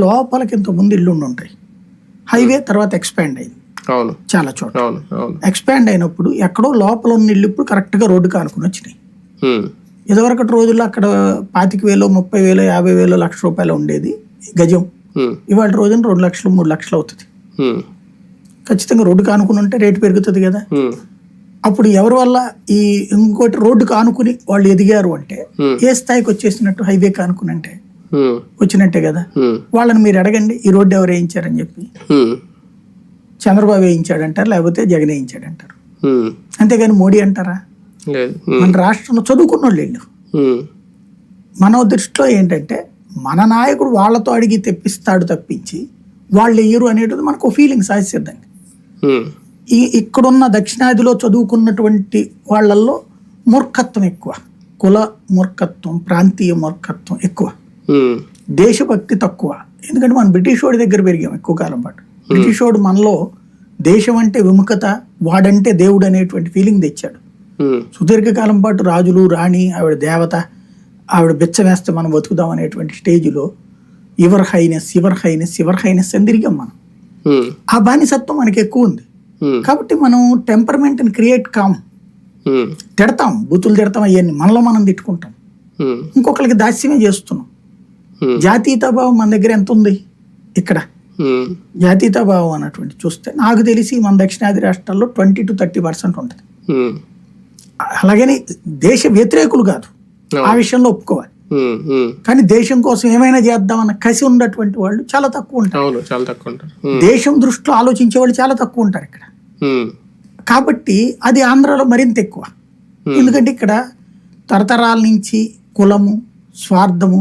లోపలికి ఇంత ముందు ఇల్లు ఉంటాయి. హైవే తర్వాత ఎక్స్పాండ్ అయింది. అవును. చాలా చోట్ల. ఎక్స్పాండ్ అయినప్పుడు ఎక్కడో లోపల ఉన్న ఇల్లు ఇప్పుడు కరెక్ట్గా రోడ్డుకి ఆనుకుని వచ్చినాయి. ఉమ్, ఇదివరకటి రోజుల్లో అక్కడ పాతిక వేలు ముప్పై వేలు యాభై వేలు లక్ష రూపాయలు ఉండేది గజం. ఉమ్, ఇవాళ రోజున రెండు లక్షలు మూడు లక్షలు అవుతుంది. ఖచ్చితంగా రోడ్డుకి ఆనుకుని ఉంటే రేటు పెరుగుతుంది కదా. అప్పుడు ఎవరి వల్ల ఈ ఇంకోటి రోడ్డుకు ఆనుకుని వాళ్ళు ఎదిగారు అంటే Hmm. ఏ స్థాయికి వచ్చేసినట్టు హైవేకి ఆనుకుని అంటే వచ్చినట్టే కదా? వాళ్ళని మీరు అడగండి ఈ రోడ్డు ఎవరు వేయించారని చెప్పి. చంద్రబాబు వేయించాడంటారు లేకపోతే జగన్ వేయించాడంటారు. అంతేగాని మోడీ అంటారా? మన రాష్ట్రంలో చదువుకున్న వాళ్ళు. మన దృష్టిలో ఏంటంటే మన నాయకుడు వాళ్ళతో అడిగి తెప్పిస్తాడు తప్పించి వాళ్ళు ఎయ్యరు అనేటిది మనకు ఫీలింగ్ సాధిస్తుందండి ఈ ఇక్కడున్న దక్షిణాదిలో చదువుకున్నటువంటి వాళ్ళల్లో మూర్ఖత్వం ఎక్కువ. కుల మూర్ఖత్వం ప్రాంతీయ మూర్ఖత్వం ఎక్కువ. దేశభక్తి తక్కువ. ఎందుకంటే మనం బ్రిటిష్ వాడి దగ్గర పెరిగాం ఎక్కువ కాలం పాటు. బ్రిటిష్ వాడు మనలో దేశం అంటే విముఖత వాడంటే దేవుడు అనేటువంటి ఫీలింగ్ తెచ్చాడు. ఉమ్, సుదీర్ఘకాలం పాటు రాజులు రాణి ఆవిడ దేవత ఆవిడ బెచ్చ వేస్తే మనం బతుకుదాం అనేటువంటి స్టేజ్లో your highness your highness your highness అని తిరిగాం మనం. ఆ బానిసత్వం మనకి ఎక్కువ ఉంది. కాబట్టి మనం టెంపర్మెంట్ని క్రియేట్ కాం తిడతాం బూతులు తిడతాం అవన్నీ మనలో మనం తిట్టుకుంటాం. ఇంకొకరికి దాస్యమే చేస్తున్నాం. Hmm. జాతీయతాభావం మన దగ్గర ఎంత ఉంది ఇక్కడ ఉమ్, జాతీయతాభావం అన్నటువంటి చూస్తే నాకు తెలిసి మన దక్షిణాది రాష్ట్రాల్లో ట్వంటీ టు థర్టీ పర్సెంట్ ఉంటుంది. అలాగని దేశ వ్యతిరేకులు కాదు. ఆ విషయంలో ఒప్పుకోవాలి. కానీ దేశం కోసం ఏమైనా చేద్దామన్న కసి ఉన్నటువంటి వాళ్ళు చాలా తక్కువ ఉంటారు. చాలా తక్కువ ఉంటారు. దేశం దృష్టిలో ఆలోచించే వాళ్ళు చాలా తక్కువ ఉంటారు ఇక్కడ. కాబట్టి అది ఆంధ్రాలో మరింత ఎక్కువ. ఎందుకంటే ఇక్కడ తరతరాల నుంచి కులము స్వార్థము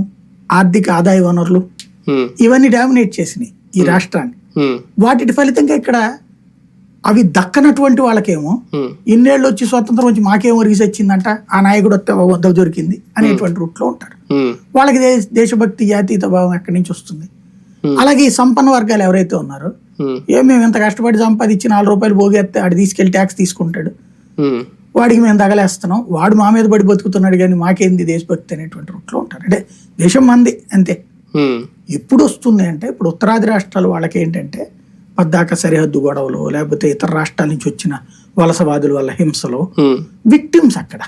ఆర్థిక ఆదాయ వనరులు ఇవన్నీ డామినేట్ చేసినాయి ఈ రాష్ట్రాన్ని. వాటి ఫలితంగా ఇక్కడ అవి దక్కనటువంటి వాళ్ళకేమో ఇన్నేళ్ళు వచ్చి స్వతంత్రం వచ్చి మాకేం ఒరిగిసి వచ్చిందంట ఆ నాయకుడు వస్తే వద్ద దొరికింది అనేటువంటి రూట్లో ఉంటారు. వాళ్ళకి దేశభక్తి జాతీయత భావం ఎక్కడి నుంచి వస్తుంది. అలాగే ఈ సంపన్న వర్గాలు ఎవరైతే ఉన్నారో ఏం మేము ఇంత కష్టపడి సంపాదించి నాలుగు రూపాయలు పోగేస్తే ఆడు తీసుకెళ్ళి ట్యాక్స్ తీసుకుంటాడు. వాడికి మేము తగలేస్తున్నాం. వాడు మా మీద పడి బతుకుతున్నాడు కానీ మాకేంది దేశభక్తి అనేటువంటి రూట్లో ఉంటారు. అంటే దేశం మంది అంతే. ఎప్పుడు వస్తుంది అంటే ఇప్పుడు ఉత్తరాది రాష్ట్రాలు వాళ్ళకి ఏంటంటే పద్దాక సరిహద్దు గొడవలు లేకపోతే ఇతర రాష్ట్రాల నుంచి వచ్చిన వలసవాదుల వల్ల హింసలు విక్టిమ్స్ అక్కడ.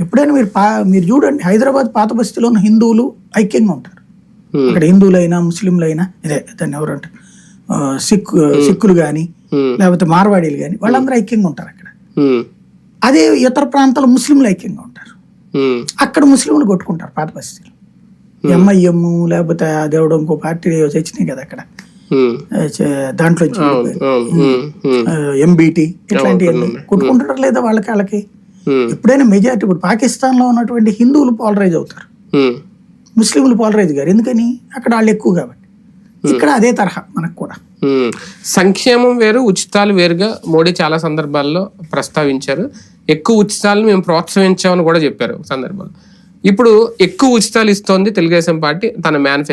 ఎప్పుడైనా మీరు మీరు చూడండి హైదరాబాద్ పాత బస్తీలో ఉన్న హిందువులు ఐక్యంగా ఉంటారు. అక్కడ హిందువులైనా ముస్లింలైనా ఇదే దాన్ని ఎవరు అంటారు సిక్కు సిక్కులు కానీ లేకపోతే మార్వాడీలు కానీ వాళ్ళందరూ ఐక్యంగా ఉంటారు అక్కడ. అదే ఇతర ప్రాంతాల ముస్లింలు ఐక్యంగా ఉంటారు. అక్కడ ముస్లింలు కొట్టుకుంటారు పాత బస్తీలు ఎంఐఎం లేకపోతే అదేవడం ఇంకో పార్టీ వచ్చినాయి కదా అక్కడ. దాంట్లో ఎంబీటీ ఇట్లాంటివి. కొట్టుకుంటారు లేదా వాళ్ళకి వాళ్ళకి? ఎప్పుడైనా మెజారిటీ ఇప్పుడు పాకిస్తాన్లో ఉన్నటువంటి హిందువులు పాలరైజ్ అవుతారు. ముస్లింలు పాలరైజ్ గారు. ఎందుకని? అక్కడ వాళ్ళు ఎక్కువ కాబట్టి. ఇక్కడ అదే తరహా మనకు కూడా. సంక్షేమం వేరు ఉచితాలు వేరుగా మోడీ చాలా సందర్భాల్లో ప్రస్తావించారు. ఎక్కువ ఉచితాలను మేము ప్రోత్సహించామని కూడా చెప్పారు సందర్భంలో. ఇప్పుడు ఎక్కువ ఉచితాలు ఇస్తోంది తెలుగుదేశం పార్టీ తన మేనిఫెస్టో